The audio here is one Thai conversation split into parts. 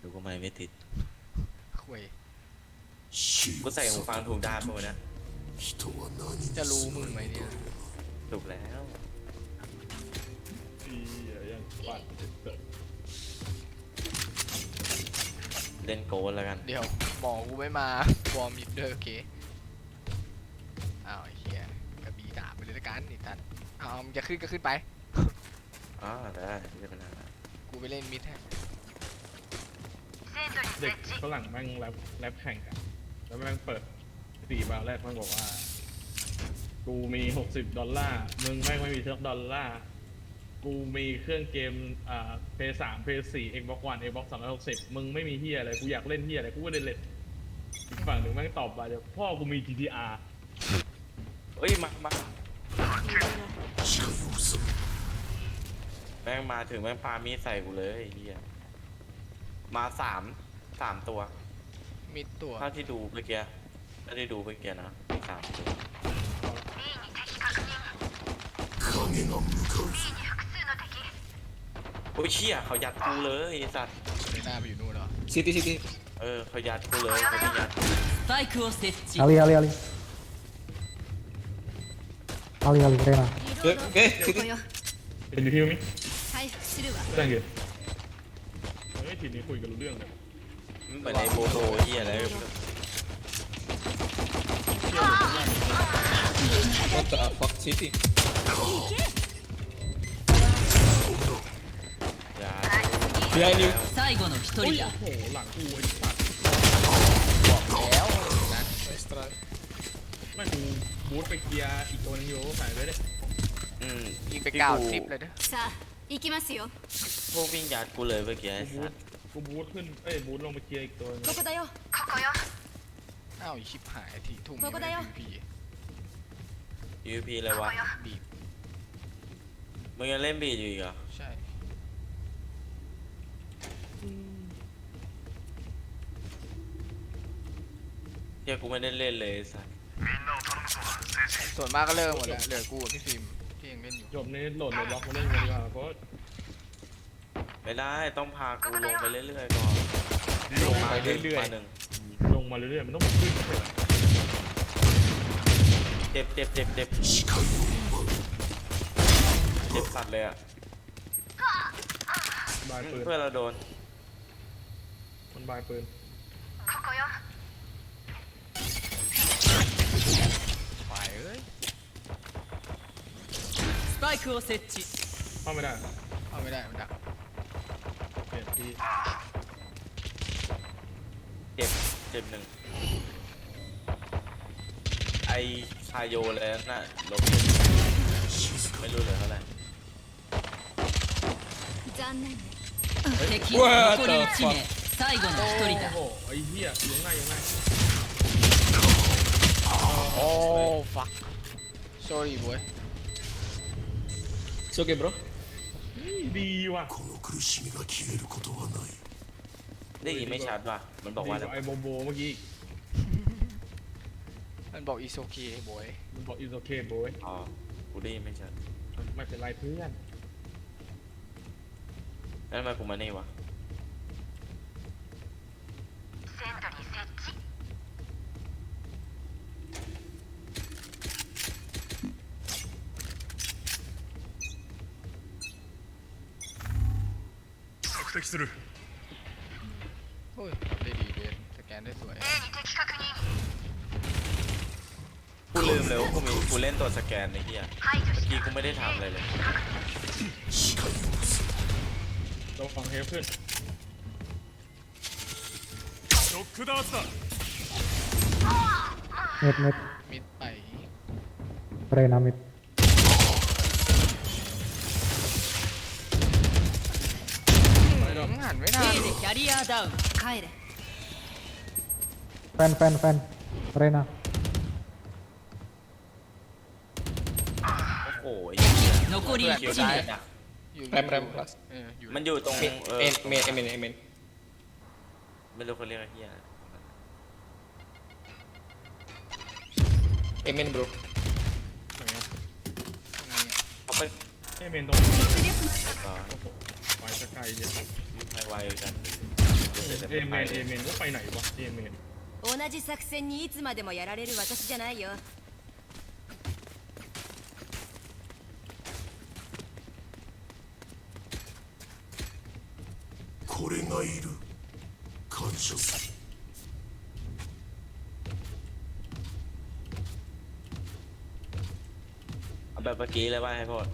ดูก็ไม่ไม่ติดคุยกูใส่หูฟังถูกด้านปะวะเนะจะรู้มึงไหมเนี่ยถูกแล้วอีเหี้ยยังปัดเกิดเล่นโกนแล้วกัน เดี๋ยวหมอกูไม่มาวอร์มมิดเดอร์โอเคอ้าวไอ้เหี้ยกระบี่ดาบไปเลยละกันนี่ตันเอามึงจะขึ้นก็ขึ้นไป อ๋อได้ไม่เป็นไรนะกูไปเล่นมิดให้ เด็กฝรั่งแม่งแรปแรปแข่งกันแล้วแม่งเปิดสี่บาร์แรกแมันบอกว่า กูมีหกสิบดอลลาร์ มึงแม่งไม่มีเท่าดอลลาร์ กูมีเครื่องเกมอ่าเพย์สามเพย์สี่เอ็กบ็อกวันเอ็กบ็อกสามร้อยหกสิบมึงไม่มีเฮียอะไร กูอยากเล่นเฮียอะไร กูก็เล่นเล่นอีกฝั่งหนึ่งแม่งตอบมาเดี๋ยวพ่อกูมี GTR เอ้ย มามาแม่งมาถึงแม่งปามีดใส่กูเลยไอ้เฮีย มาสามสามตัว มิดตัว เท่าที่ดูเมื่อกี้เท่าที่ดูเมื่อกี้นะสามตัวโอ้ยเชี่ยเขายัดกูเลยไอ้สัตว์ ไม่น่าไปอยู่นู่นหรอ ซิตี้ซิตี้ เออเขายัดกูเลยเขาไม่ยัด スパイクを設置 Ali Ali Ali Ali Ali Rena เฮ้ยเฮ้ยซิตี้ เป็นอยู่ที่มั้ย 回復するわ ตั้งอยู่เฮ้ย ทีนี้คุยกันรู้เรื่องเลย เหมือนไอ้โบโบเฮียอะไรก็ไม่รู้ what the fuck ซิตี้ ยา behind you 最後の一人だ โอ้โหหลังกูไอ้สัตว์ แล้วนะ ไม่กูบูทไปเคลียร์อีกตัวนึงอยู่หายไปเลย อืม ยิงไปเก้าสิบเลยเด้อ さあ行きますよ พวกวิ่งยัดกูเลยเมื่อกี้ไอ้ กูบู สั ท ตว์ กูบูทขึ้นเอ้ยบูทลงไปเคลียร์อีกตัวนึง ここだよ อ้าวไอ้ชิบหายทีทุ่ม ここだよ พี ยูพีเลยวะ บีบ มึงยังเล่นบีดอยู่อีกเหรอ ใช่ เฮียกูไม่ได้เล่นเลยไอ้สัตว์ ส่วนมากก็เลิกหมดแล้วเหลือกูกับพี่ฟิล์มที่ยังเล่นอยู่ จบนี้โหลดโหลดล็อกมาเล่นกันดีกว่าเพราะ ไม่ได้ต้องพากูลงไปเรื่อยๆก่อน ลงมาเรื่อย มาหนึ่ง ลงมาเรื่อยๆมันต้องขึ้นไป เจ็บเจ็บเจ็บเจ็บเจ็บสัตว์เลยอ่ะ บายปืน เพื่อนเราโดน มันบายปืน ๆฝ่ายเอ้ย スパイクを設置 เข้าไม่ได้ เอาไม่ได้มันดัก เปลี่ยนที่ เจ็บเจ็บหนึ่งไอคายโยเลยนั่นน่ะลบไม่รู้เหลยเท่าไหร่ 残念ね敵うわー残り1名最後の一人 โอ้ だ โหไอ้เหี้ยอยู่ข้างในอยู่ข้างใน โอ้ฟัก sorry boy it's okay bro ดีว่ะได้ยินไม่ชัดว่ะ มันบอกว่าอะไรดีไอ้โบโบเมื่อกี้มันบอก is okay boy มันบอก is okay boy อ๋อกูได้ยินไม่ชัดไม่เป็นไรเพื่อน แล้วทำไมกูมานี่วะ โอ้ยได้ดีเบนสแกนได้สวย กูลืมเลยว่ากูมีกูเล่นตัวสแกนไอ้เหี้ยเมื่อกี้กูไม่ได้ทำอะไรเลยเราฟังเฮฟขึ้น Mid Mid มิดไป Rena Mid อืมหั นไม่ทัน A でキャリアダウン帰れ Fan Fan Fan Rena โอ้โหไอ้เหี้ย 残り เกี่ยว 1 ได้ 名 อะ อยู่ แรมแรม plus เอออยู่ มันอยู่ตรง เมน เออ เมนเมนเมนเมนเมน ไม่รู้เขาเรียกอะไรเหี้ย เอเมน bro ไหนอะ ตรงนี้ เขาไป เอ้ยเมนตรงนี้ ต่อ โอ้โหไปสกายเนี่ย วิ่ งไวๆกัน เ เดี๋ยวจะ เอ ไป เมนเอเมนก็ไปไหนวะเอเมน 同じ作戦にいつまでもやられる私じゃないよこれがいる感謝する เอาแบบเมื่อกี้เลยว่าให้โพด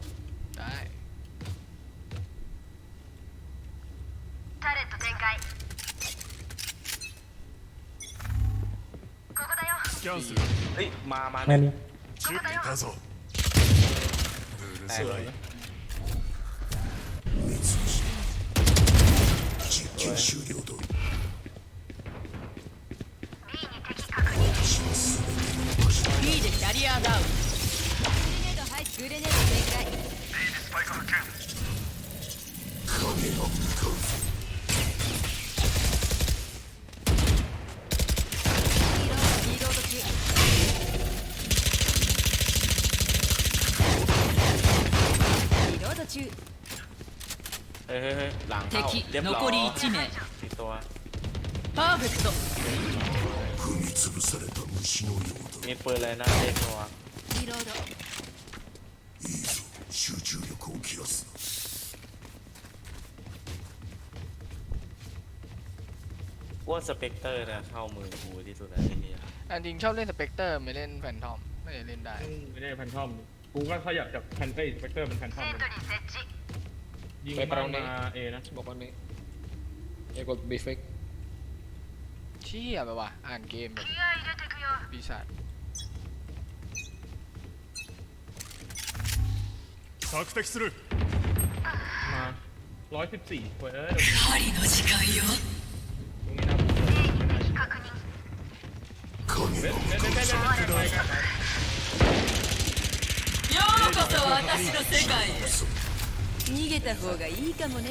เฮ้ยมามา แมนนี่ 準備だぞうるさい滅し実験終了だ B でキャリアダウングレネード入グレネード展開影が向かう หลังเข้า 敵 เรียบร้อย 残り1名 สี่ตัว パーフェクト踏み潰された虫のようだ มีปืนอะไรน่าเล่นตัว リロードいいぞ集中力を切らすな ว่าสเปกเตอร์เนี่ยเข้ามือกูที่สุดแล้วไอ้เหี้ย อันจริงชอบเล่นสเปกเตอร์ไม่เล่นแฟนทอมไม่ได้เล่นได้ ไม่ได้แพนทอมกูก็ขยับจากแพนเต้สเปกเตอร์เป็นแพนทอมเลย ยิง ไป บ้าน เปล่าเนี่ย มาเอนะ Smoke one mid. Yeah, got B fake. เชี่ยแบบว่าอ่านเกมแบบปีศาจ 索敵する มาร้อยสิบสี่เว้ยเอ้ย 針の時間よ ตรงนี้นะไม่น่าเชื่อ 影が เล่นเล่นเล่นเล่นเล่นเล่น ようこそ私の世界へ 逃げた方がいいかもね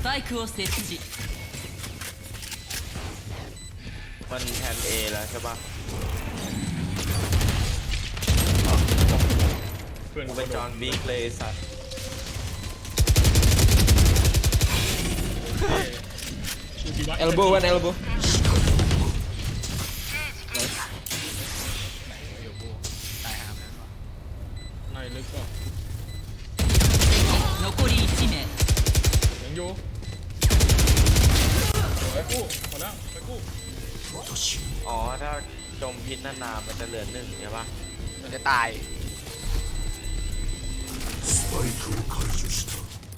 スパイクを設置 มันแทนเอแล้วใช่ปะ เพื่อน กู กู เป็นจอห์นวิกเลยไอ้สัตว์ Elbow one elbow. มันจะเหลือหนึ่งใช่ปะ มันจะตาย スパイクを解除した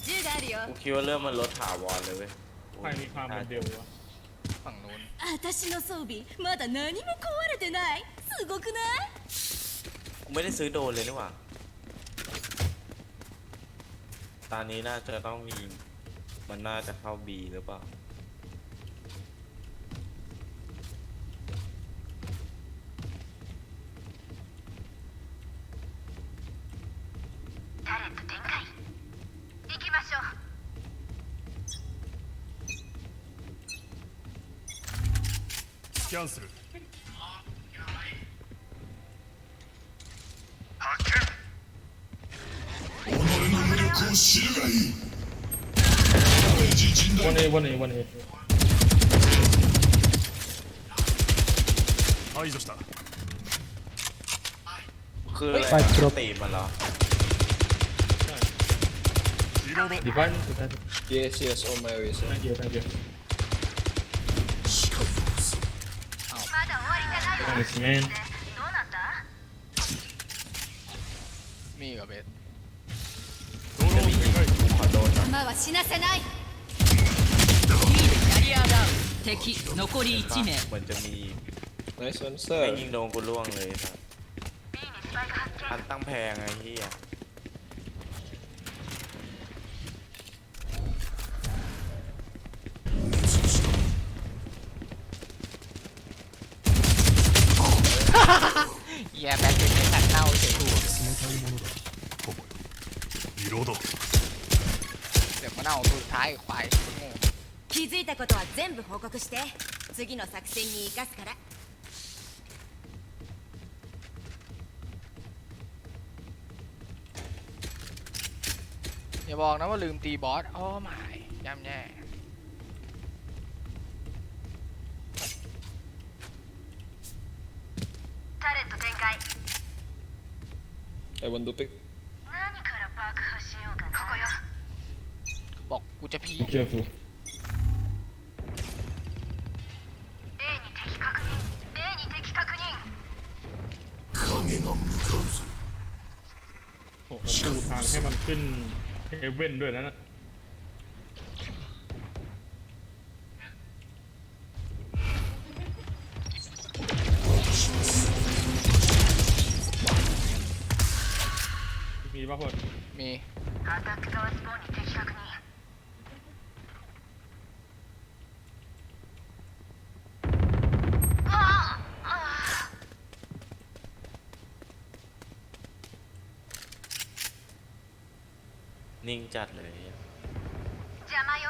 銃があるよ กูคิดว่าเรื่องมันลดถาวรเลยเว้ย ใครมีความเป็นเดียววะ ฝั่งนู้น 私の装備まだ何も壊れてないすごくない กูไม่ได้ซื้อโดนเลยนี่หว่าตอนนี้น่าจะต้องมีมันน่าจะเข้าบีหรือเปล่า キャンする己の無力を知るがいい自陣だ วันเอวันเอวันเอ 排除した คืออะไร ไปครบ ตีมันเหรอ リロード ดีฟันสุดท้าย Yes, yes, on my way, sir. thank you thank you thanks man มีกับเบส ドローン展開 ขอโดนหน่อย 弾は死なせない B でキャリアダウン敵残り1名 เหมือนจะมี Nice one, ไม่ sir. ยิงโดนกูล่วงเลยครับอันตั้งแพงไอ้เหี้ย เดี๋ยวมาเน่าตัวสุดท้ายควายโง่ 気づいたことは全部報告して次の作戦に生かすから อย่าบอกนะว่าลืมตีบอสโอ้หมายย่ำแย่ タレット展開 I want to pick. กกูจะพี เชื่อฟู A に敵確認 A に敵確認影が向かうぞ โอ้แล้วดูทางให้มันขึ้นเฮเว่นด้วยนะ มีป่ะคน มี アタック側スポーンに敵確認 นิ่งจัดเลย 邪魔よ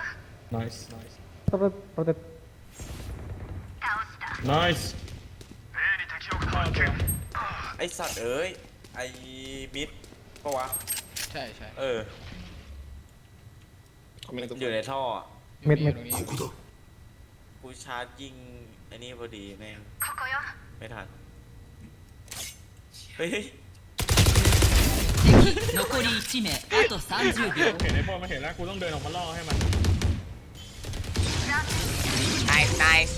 nice nice Protect, protect. 倒した nice ฆ่าตัว ไอสัตว์เอ้ย ไอมิดปะวะ ใช่ใช่ เออ Coming to อยู่ในท่ออะ อยู่ มิด มี มิด อยู่ตรงนี้ ここだ กูชาร์จยิงไอ้นี่พอดีแม่ง ここよ ไม่ทัน เฮ้ย 敵 残り1名あと30秒 เห็นไอ้พวกมาเห็นแล้วกูต้องเดินออกมาล่อให้มัน ไนส์ไนส์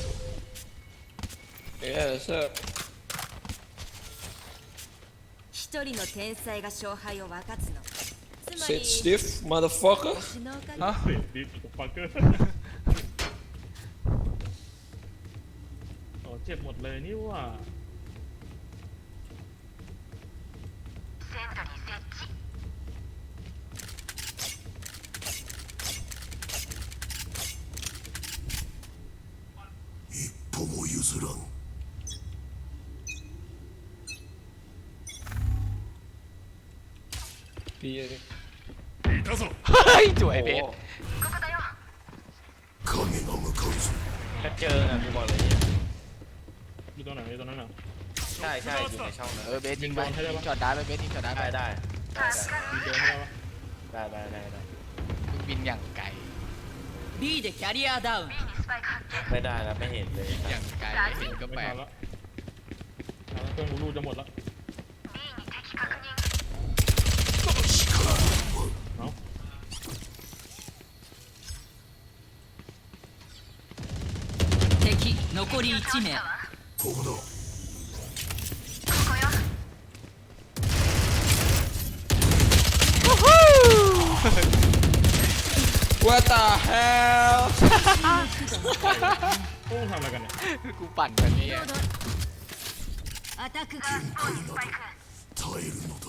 Yes, sir. 一人の天才が勝敗を分かつのつま Sit り stiff, motherfucker. 推しのおかげ ฮะ เฮ้ยดิฟักเกอร์โอ้เจ็บหมดเลยนี่ว่า B, I think. いたぞ เฮ้ยสวยเบส ここだよ影が向かうぞ ถ้าเจออ่ะกูบอกเลย อยู่ตรงไหนอยู่ตรงนั้นเหรอ ใช่ใช่อยู่ในช่องนั้น เออเบสยิงไปยิงช็อตได้ไปเบสยิงช็อตได้ไป ได้ได้ได้ มีเจอให้ได้ปะ ได้ได้ได้ได้ มึงบินอย่างไกล B でキャリアダウン B にスパイク発見 ไม่ได้แล้วไม่เห็นเลย อย่างไกลไม่เห็นก็ ไม่ แปล ทั ก นแล้วทันแล้วเครื่องกูรูดจะหมดแล้ว 残り1名ここだここよ What the hell? พวกมึงทำอะไรกันเนี่ย กูปั่นแบบนี้อะ アタック側スポーンにスパイク耐えるのだ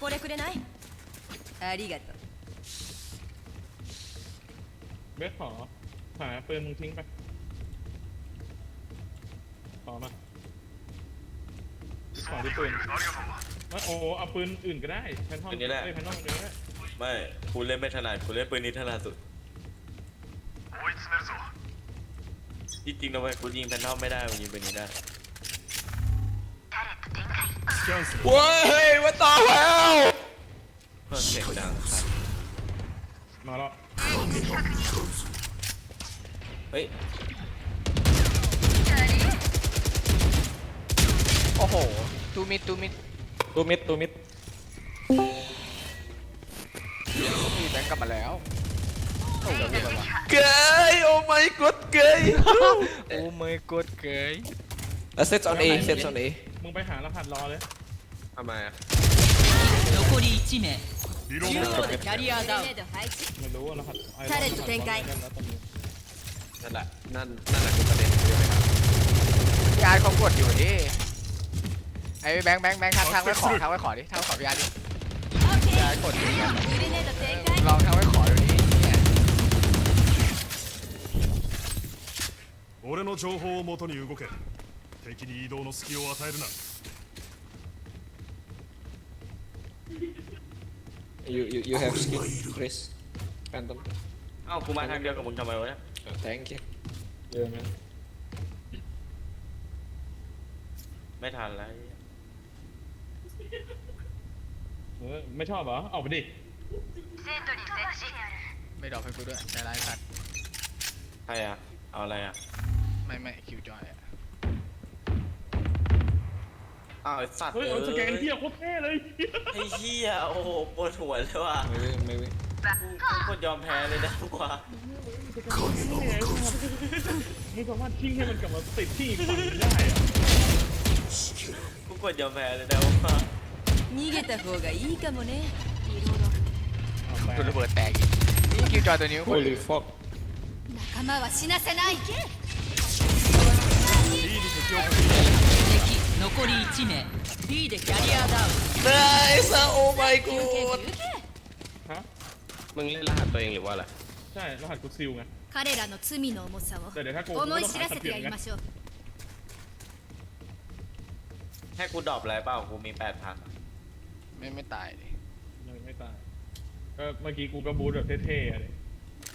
これくれないありがとう เบสขอหาปืนมึงทิ้งไป ขอมาขอที่ปืนไม่โอ้เอาปืนอื่นก็ได้แพนทอมเอ้ยแพนทอมก็ได้ไม่กูเล่นไม่ถนัดกูเล่นปืนนี้ถนัดสุดที่จริงนะเว้ยกูยิงแพนทอมไม่ได้กูยิงปืนนี้ได้ Wait, what the hell? เพิ่มเสียงดังครับมาแล้วเฮ้ย โอ้โหตูมิดตูมิด Two mid, two mid. มีแบงค์กลับมาแล้วโอ้โหเดี๋ยวก่อนวะ Gay! Oh my god, gay! โอ้ไม่กดเกย Uh, sets on A, sets on A. มึงไปหารหัสรอเลย Am I? 残り1名リロー中央でキャリアダウングレネード配置 ไม่รู้ว่ารหัสไอ タレント展開 แล้วตอนนี้ นั่นแหละ นั่น นั่นแหละคือประเด็นใช่ไหมครับ พี่อาร์ตเขากดอยู่ดิ ไอ้แบงค์แบงค์แบงค์ทักทักไว้ขอทักไว้ขอดิทักไว้ขอพี่อาร์ตดิพี่อาร์ตกดอยู่เนี่ย グレネード展開 ลองทักไว้ขอดูดิเนี่ย 俺の情報をもとに動け敵に移動の隙を与えるな You, you, you have skill, Chris. Phantom. เอ้ากูมาทางเดียวกับมึงทำไมวะเนี่ย Oh, thank you. เจอไหม ไม่ทันแล้ว เออไม่ชอบเหรอออกไปดิไม่ดรอปให้กูด้วยใจร้ายสัตว์ใครอะเอาอะไรอะไม่ไม่คิวจอยอะอ้าวไอ้สัตว์เฮ้ยเอาสแกนอ้เที่ยโคตรเท่เลยไอ้เหี้ยโอ้โหปวดหัวเลยว่ะ Maybe, maybe. กูกูกดยอมแพ้เลยนะกว่ามึงสามารถทิ้งให้มันกลับมาติดที่อีกฝั่งหนึ่งได้อะกูกดยอมแพ้เลยนะว่า 逃げた方がいいかもね เอาไป โดนระเบิดแตกอีกนี่คิวจอยตัวนี้ Holy fuck. 仲間は死なせない敵残り1名 B でキャリアダウン Nice! Oh my 休憩 god! 休憩 ฮะ มึงเล่นรหัสตัวเองหรือว่าอะไร ใช่รหัสกูซิลไง 彼らの罪の重さをだってタコ思い知らせてやりましょう ให้กูดรอปอะไรเปล่ากูมีแปดพัน ไม่ไม่ตายดิยังไม่ตายก็เมื่อกี้กูก็บูทแบบเท่ๆอะเลย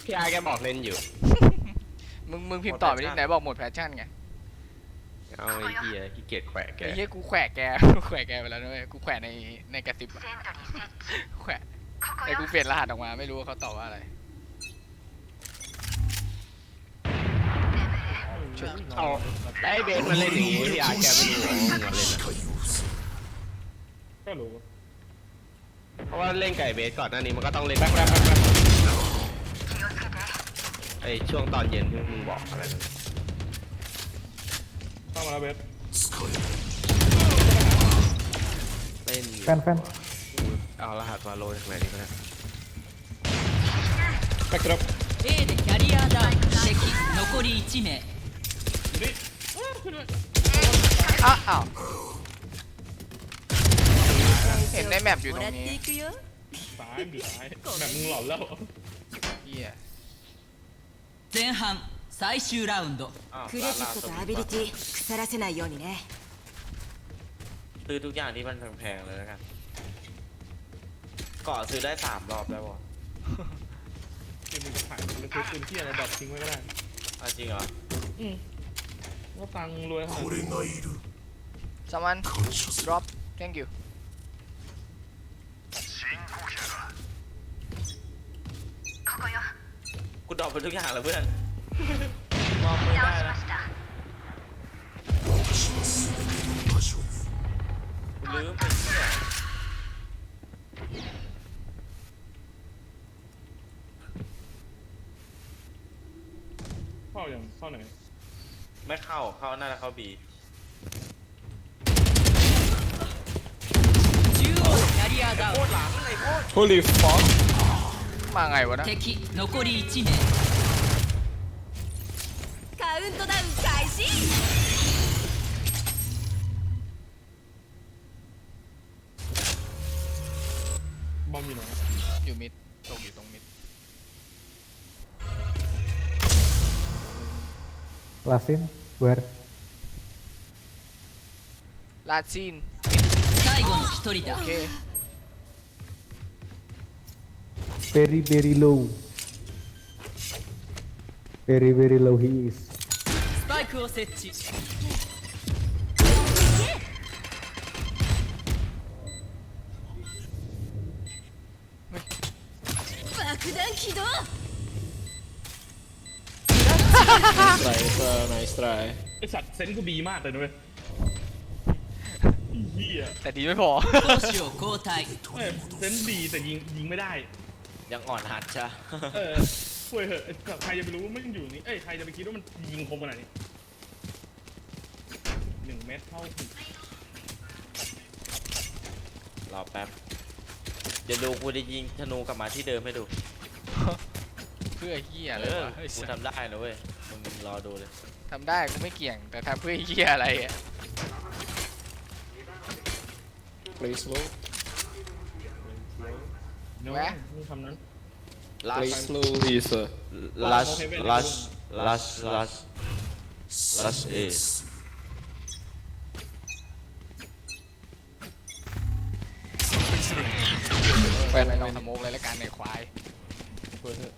พี่อาร์แกบอกเล่นอยู่ มึงมึงพิมพ์ต่อไปดิไหนบอกหมดแพชชั่นไงเอาไอ้เหี้ยขี้เกียจแขวะแกไอ้เหี้ยกูแขวะแกแขวะแกไปแล้วด้วยกูแขวะในในกระติบอะแขวะแต่กูเปลี่ยนรหัสออกมาไม่รู้ว่าเขาตอบว่าอะไรเอาได้เบสมาเล่นอย่างงี้พี่อาร์แกไม่รู้ว่ามึงมาเล่นอะก็รู้ เพราะว่าเล่นไก่เบสก่อนหน้านี้มันก็ต้องเล่นแป๊บแป๊บไอช่วงตอนเย็นที่มึงบอกอะไรนะ เข้ามาแล้วเบส เล่นอยู่ แฟนแฟน เอารหัสมาโรยจากไหนดีก็ได้ Back it up. A でキャリアダウン敵残り1名 นี่อ้าวขึ้น เลย อ้าวอ้าวเห็นในแมปอยู่ต も รง らって นี้ いくよ ซ้ายอยู่ซ้ายแบบมึงหลอนแล้ว เหี้ย 前半最終ラウンド อ้าว クレジットとアビリティ腐らせないようにね ซื้อทุกอย่างที่มันแพงๆเลยแล้วกันก่อซื้อได้สามรอบแล้ววะ ที่มึงจะขายมึงจะซื้อปืนเที่ยอะไรดรอปทิ้งไว้ก็ได้ เอาจริงเหรอ อืมว่าตังค์รวยขนาด 俺 นี้ がいる someone 感謝する drop thank you กูดรอปไปทุกอย่างแล้วเพื่อนมองไม่ได้แล้ว場所กูลืมไปเหี้ยเข้าอย่างเข้าไหน ไม่เข้า เข้าน่าจะเข้าบี アダウン Holy fuck! มาไงวะนะ 敵残り1名カウントダウン開始 บอมอยู่ไหน อยู่มิดตกอยู่ตรงมิด Lasin where ลาดซีน 最後の1人だ โอเค very very low very very low he is スパイクを設置爆弾起動 Nice try, it's a nice try. ไอสัตว์เซนส์กูดีมากเลยนะเว้ยเฮีย แต่ดีไม่พอ 攻守を交代 เออเซนส์ดีแต่ยิงยิงไม่ได้ ยังอ่อนหัดใช่เออป่วยเหอะไอ้สัตว์ใครจะไปรู้ว่ามันอยู่นี่ เอ้ยใครจะไปคิดว่ามันยิงคมขนาดนี้หนึ่งเมตรเท่าถึงรอแป๊บ เดี๋ยวดูกูจะยิงธนูกลับมาที่เดิมให้ดู เพื่อเหี้ยอะไรเออวะไอ้กูสัสทำได้นะเว้ย มึงรอดูเลย ทำได้กูไม่เกี่ยงแต่ทำเพื่อเหี้ยอะไรอะ Play slow. เนาะแวะนี่คำนั้น Play last slow is uh, last last last last last A แฟนลองสโมกเลยละกันในควายป่วยเถอะ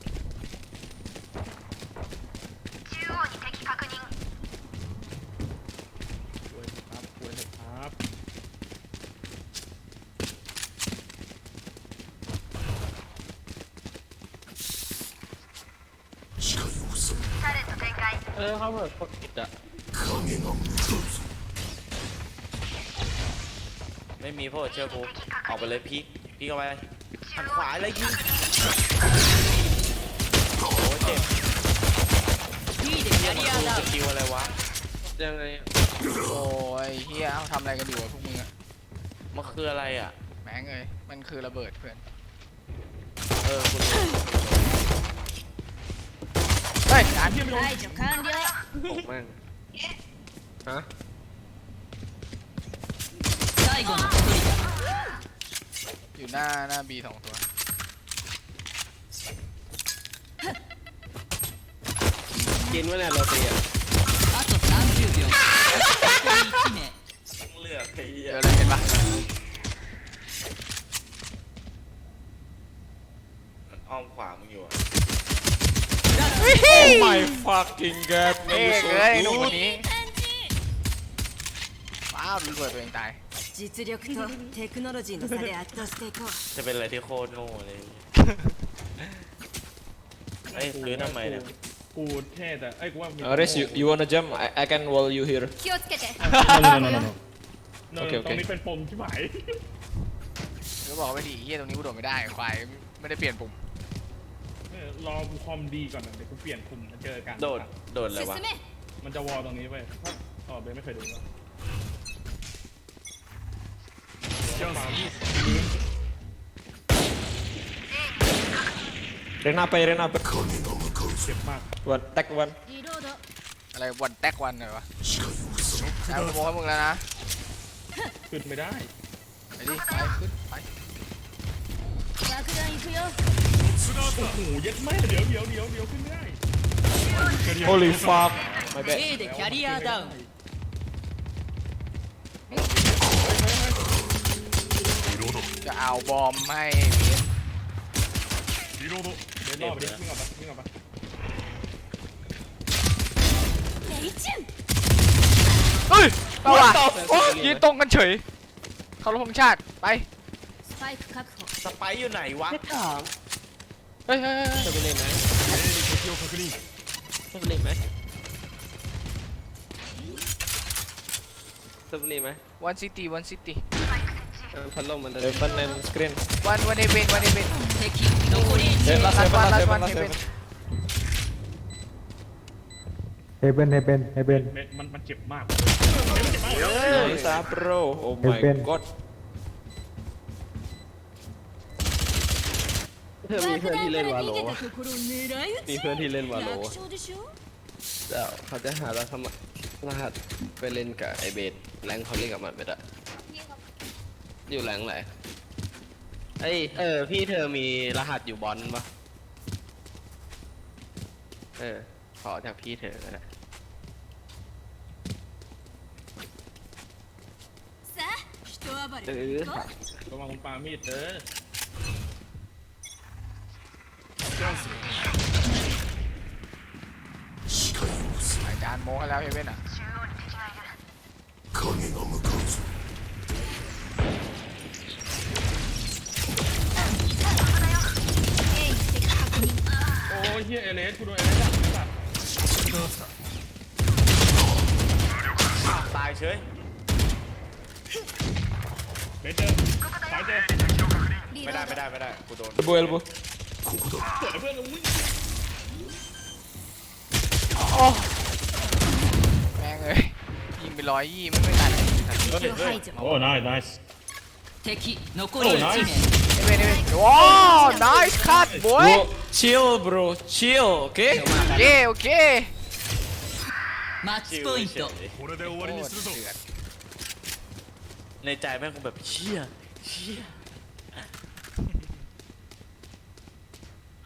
ครับป่วยเถอะครับ เอเาแบคิดอะไม่มีพวกเชื่อกูออกไปเลยพี่พีกเอาไปหันขวาเลยยิงโอ้เจ็บพี่เด็กเหี้ยมันดูสกิวอะไรวะจาอะไรโอ้ยเฮียทำอะไรกันอยู่วะพวกมึงอะมันคืออะไรอะแม่งเลยมันคือระเบิดเพื่อน เออคุณ ฮ้ยการ 排除完了 ตกแม่งฮะ 最後の一人だ อยู่หน้าหน้าบีสองตัว กินวะเนี่ยโรตีอ่ะ あと30秒残り1名 เลือกไอ้เหี้ย เจอเลยเห็นปะ มันอ้อมขวามึงอยู่อะ Oh my fucking god เอ้ยเอ้ยหนุ่มคนนี้ว้าวระเบิดตัวเองตาย 実力とテクノロジーの差で圧倒していこう จะเป็นอะไรที่โคตรโง่เลยไอ้ยซื้อทำไมเนี่ย กูเท่แต่ไอ้ยกูว่ามี Uh, Riz, you, you wanna jump? I, I can wall you here. 気をつけて no no no no no เน โอเคโอเค ตรงนี้เป็นปมชิบหาย ก็บอกไปดิเฮียตรงนี้กูโดดไม่ได้ควายไม่ได้เปลี่ยนปุ่ม เออ รอกูคอมดีก่อนนะเดี๋ยวกูเปลี่ยนคุมเจอกัน โดด โดดเลยวะ 進め มันจะวอลตรงนี้ไปอ๋อเบนไม่เคยดูวะ Rena apa ya, Rena apa? 影が向かうぞ เจ็บมาก One, tag one. リロード อะไรวันแตกวันเลยวะ 視界を塞ぐ แล้วกูบอกให้มึงแล้วนะ ขึ้นไม่ได้ ไปดิไปขึ้นไป 爆弾行くよ โอ้โหเย็ดไม่เดี๋ยวเดี๋ยวเดี๋ยวเดี๋ยวขึ้นไม่ได้ Holy fuck. My bad. A でキャリアダウン จะเอาบอมให้เบส เบนรอบไปดิวิ่งออกไปวิ่งออกไป レイチュン เฮ้ยเอาว่ะยืนตรงกันเฉย เขาลงธงชาติไป スパイク確保 สไปซ์อยู่ไหนวะ เฮ้ยเฮ้ยเฮ้ยเธอไปเล่นไหมเธอไปเล่นไหมเธอไปเล่นไหม One city, one city. เออพัดลมมันจะ Heaven and screen. One, one heaven, one heaven. Heaven, last heaven, last heaven, last heaven. เฮเบนเฮเบนเฮเบน มันมันเจ็บมาก Nice, ah, bro. Oh my Heaven. god. เธอมีเพื่อนที่เล่นวาโลมีเพื่อนที่เล่นวาโลเจ้าเขาจะหารหัสรหัสไปเล่นกับไอเบดแรงเขาเล่นกับมันไปละอยู่แรงไหนไอเออ พี่เธอมีรหัสอยู่บอลปะเออ ขอจากพี่เธอก็ได้เออระวังปามีดเออานโมให้แล้วเฮเว่นอะโอ้ยเฮียเอเลสกูโดนเอเลสจับตายเฉยเบเจอร์ายเจอไม่ได้ไม่ได้ไม่ได้กูโดน Elbow, เพื่อนมึง Oh. ไปร้อยยี่ไม่ไม่ทัน 敵を排除 โอ้ nice nice 敵残り Oh, 1 nice. 名 เอเวนเอเวนว้าว nice cut boy Bro, chill, bro. Chill, okay? โอเคโอเค マッチポイント これで終わりにするぞ โคตรเดือด ในใจแม่งคงแบบเชี่ยเชี่ย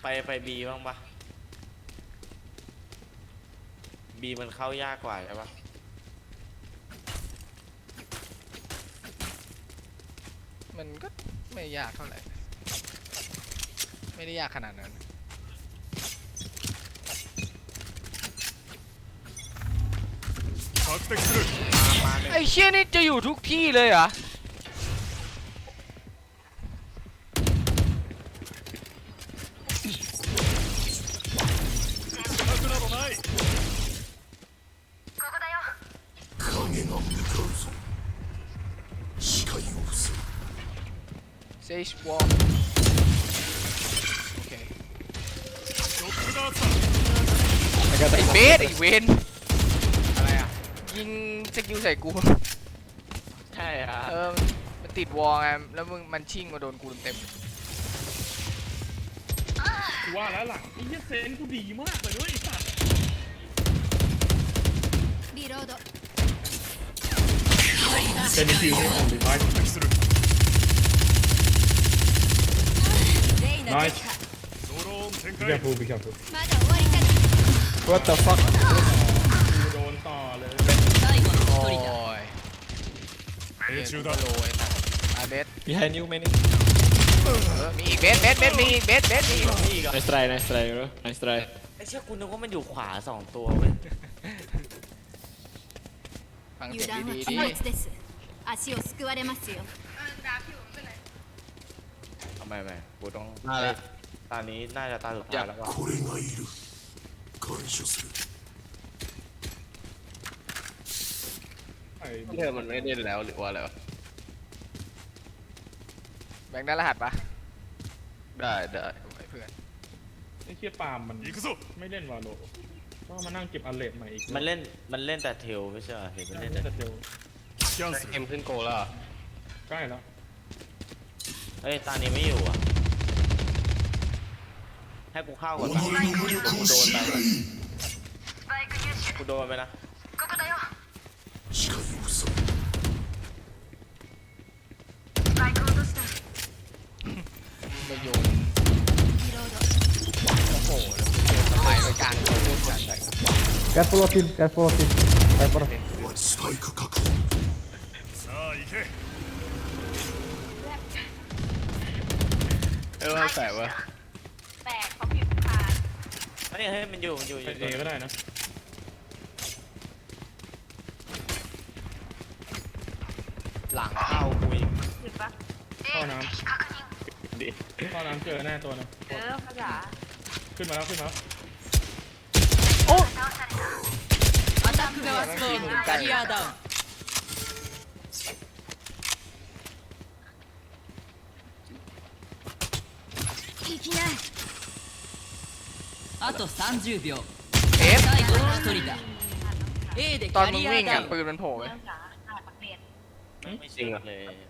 ไปไปบีบ้างปะบีมันเข้ายากกว่าใช่ปะ มันก็ไม่ยากเท่าไหร่ ไม่ได้ยากขนาดนั้นไอ้เชี่ยนี่จะอยู่ทุกที่เลยเหรอ ใส่กู ใช่อ่ะ เออ มันติดวอลไง แล้วมึงมันชิ่งมาโดนกูเต็ม กูว่าแล้วหลังไอ้เหี้ยเซนกูดีมากเลยด้วยไอ้สัตว์ リロード เซนคิวที่ผมดีมาก レイナ Nice 撃破 Be careful be careful まだ終わりじゃない What the fuck เฮ้ยกูก็โลไอ้สัสอ่ะเบส Behind you many เออ มีอีกเบสเบสเบสมีอีกเบสเบสมีอีก Nice try nice try bro Nice try ไอ้เชี่ยกูนึกว่ามันอยู่ขวาสองตัวเว้ย ฟัง 油 เสียง 断は ดี 禁 ๆดิ 物です足をすくわれますよ ทำไมไม่กูต้อง มาละ ตอนนี้น่าจะตาสุดท้ายแล้วว่ะ これがいる感謝する เธอมันไม่เล่นแล้วหรือว่าอะไรวะ แบงค์ได้รหัสปะ ได้ได้ ไว้เพื่อน ไอ้เชี่ยปาล์มมันไม่เล่นวาโลต้องมานั่งเก็บอัลเลตใหม่อีก มันเล่นมันเล่นแต่เทลไม่ใช่เหรอเห็นมัน เล่ เล่ น นแต่ แต่เดียว เอ็มขึ้นโกแล้วเหรอ ใกล้แล้ว เฮ้ยตอนนี้ไม่อยู่อ่ะ ให้กูเข้าก่อน 己 ปะ の無力を知るがいい กูโดนไปนะ 視界を塞 มาโยน リロード โอ้โหแล้วทำไมไปกลางโดนจัด Careful of him careful of him Sniper スパイク確保 เออว่าแต่ว่า เฮ้ยเฮ้ยมันอยู่มันอยู่อ ไป ยู่ เอก็ได้นะ หลังเข้ากูอีก ท่อน้ำ ท่อน้ำเจอแน่ตัวนะขึ้นมาแล้วขึ้นมาแล้ว アタック側スポーンキャリアダウンいきないあと30秒 เอฟ 最後の一人だ A でキ ตอน ャ มึง リ วิ่ง アダ อ่ะ ウン ปืนมันโผล่ไป ไม่จริงเลย